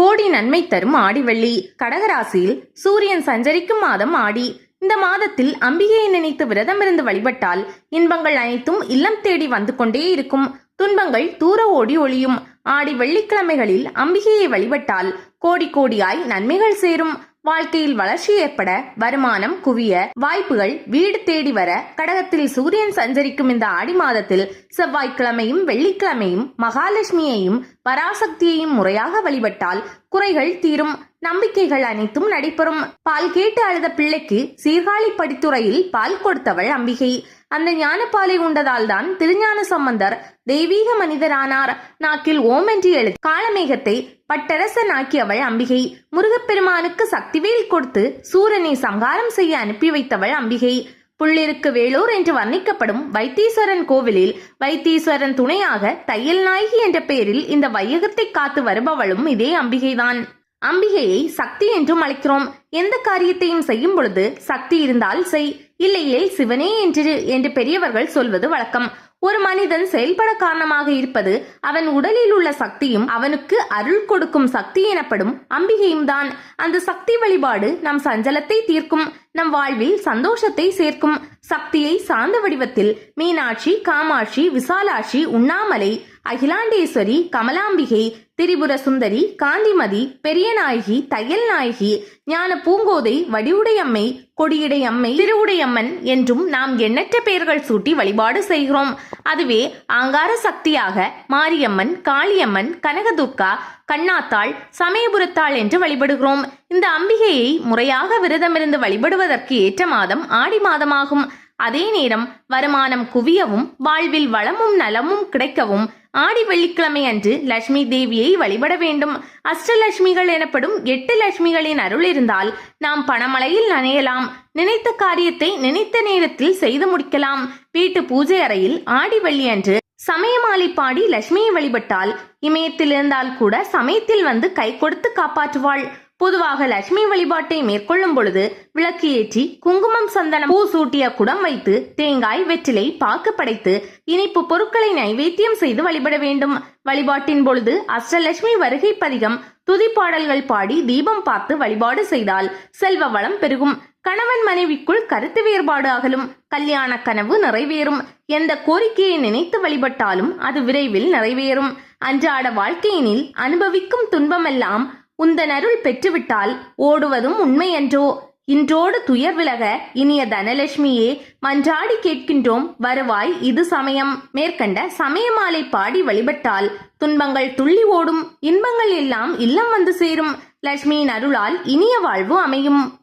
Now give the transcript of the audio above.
கோடி நன்மை தரும் ஆடிவள்ளி. கடகராசியில் சூரியன் சஞ்சரிக்கும் மாதம் ஆடி. இந்த மாதத்தில் அம்பிகையை நினைத்து விரதம் இருந்து வழிபட்டால் இன்பங்கள் அனைத்தும் இல்லம் தேடி வந்து கொண்டே இருக்கும். துன்பங்கள் தூர ஓடி ஒளியும். ஆடி வெள்ளிக்கிழமைகளில் அம்பிகையை வழிபட்டால் கோடி கோடியாய் நன்மைகள் சேரும். வாழ்க்கையில் வளர்ச்சி ஏற்பட வருமானம் குவிய வாய்ப்புகள் வீடு தேடி வர கடகத்தில் சூரியன் சஞ்சரிக்கும் இந்த ஆடி மாதத்தில் செவ்வாய்க்கிழமையும் வெள்ளிக்கிழமையும் மகாலட்சுமியையும் பராசக்தியையும் முறையாக வழிபட்டால் குறைகள் தீரும். நம்பிக்கைகள் அனைத்தும் நடைபெறும். பால் கேட்டு அழுத பிள்ளைக்கு சீர்காழி படித்துறையில் பால் கொடுத்தவள் அம்பிகை. அந்த ஞானப்பாலை உண்டதால் தான் திருஞான சம்பந்தர் தெய்வீக மனிதரானார். நாக்கில் ஓம் என்று எழுதி பட்டரசன் ஆக்கியவள் அம்பிகை. முருகப்பெருமானுக்கு சக்திவேல் கொடுத்து சூரனை சங்காரம் செய்ய அனுப்பி வைத்தவள் அம்பிகை. புள்ளிருக்கு வேலூர் என்று வர்ணிக்கப்படும் வைத்தீஸ்வரன் கோவிலில் வைத்தீஸ்வரன் துணையாக தையல் நாயகி என்ற பெயரில் இந்த வையகத்தை காத்து வருபவளும் இதே அம்பிகைதான். அம்பிகையை சக்தி என்றும் அழைக்கிறோம். எந்த காரியத்தையும் செய்யும் பொழுது சக்தி இருந்தால் செய். இல்லையே சிவனே என்று என்று பெரியவர்கள் சொல்வது வழக்கம். ஒரு மனிதன் செயல்பட காரணமாக இருப்பது அவன் உடலில் உள்ள சக்தியும் அவனுக்கு அருள் கொடுக்கும் சக்தி எனப்படும் அம்பிகையும் தான். அந்த சக்தி வழிபாடு நம் சஞ்சலத்தை தீர்க்கும் நம் வாழ்வில் சந்தோஷத்தை சேர்க்கும். சக்தியை சார்ந்த வடிவத்தில் மீனாட்சி காமாட்சி விசாலாட்சி உண்ணாமலை அகிலாண்டேஸ்வரி கமலாம்பிகை திரிபுர சுந்தரி காந்திமதி பெரியநாயகி தையல் நாயகி ஞான பூங்கோதை வடிவுடையம்மை கொடியுடையம்மை திருவுடையம்மன் என்றும் நாம் எண்ணற்ற பெயர்கள் சூட்டி வழிபாடு செய்கிறோம். அதுவே ஆங்கார சக்தியாக மாரியம்மன் காளியம்மன் கனகதுர்கா கண்ணாத்தாள் சமயபுரத்தாள் என்று வழிபடுகிறோம். இந்த அம்பிகையை முறையாக விரதமிருந்து வழிபடுவதற்கு ஏற்ற மாதம் ஆடி மாதமாகும். அதே நேரம் வருமானம் குவியவும் வாழ்வில் வளமும் நலமும் கிடைக்கவும் ஆடி வெள்ளிக்கிழமை அன்று லட்சுமி தேவியை வழிபட வேண்டும். அஷ்டலட்சுமிகள் எனப்படும் எட்டு லட்சுமிகளின் அருள் இருந்தால் நாம் பணமழையில் நனையலாம். நினைத்த காரியத்தை நினைத்த நேரத்தில் செய்து முடிக்கலாம். வீட்டு பூஜை அறையில் ஆடி வெள்ளி அன்று சமயமாலை பாடி லட்சுமியை வழிபட்டால் இமயத்தில் இருந்தால் கூட சமயத்தில் வந்து கை கொடுத்து காப்பாற்றுவாள். பொதுவாக லட்சுமி வழிபாட்டை மேற்கொள்ளும் பொழுது விளக்கு ஏற்றி குங்குமம் சந்தனம் பூ சூட்டிய குடம் வைத்து தேங்காய் வெற்றிலை பாக்கு படைத்து இனிப்பு பொருட்களை நைவேத்தியம் செய்து வழிபட வேண்டும். வழிபாட்டின் பொழுது அஷ்டலட்சுமி வருகை பதிகம் துதிப்பாடல்கள் பாடி தீபம் பார்த்து வழிபாடு செய்தால் செல்வ வளம் பெருகும். கணவன் மனைவிக்குள் கருத்து வேறுபாடு அகலும். கல்யாண கனவு நிறைவேறும். எந்த கோரிக்கையை நினைத்து வழிபட்டாலும் அது விரைவில் நிறைவேறும். அன்றாட வாழ்க்கையினில் அனுபவிக்கும் துன்பமெல்லாம் உந்தன் அருள் பெற்றுவிட்டால் ஓடுவதும் உண்மையன்றோ? இன்றோடு துயர் விலக இனிய தனலட்சுமியே மன்றாடி கேட்கின்றோம் வருவாய் இது சமயம். மேற்கண்ட சமயமாலை பாடி வழிபட்டால் துன்பங்கள் துள்ளி ஓடும் இன்பங்கள் எல்லாம் இல்லம் வந்து சேரும். லட்சுமியின் அருளால் இனிய வாழ்வு அமையும்.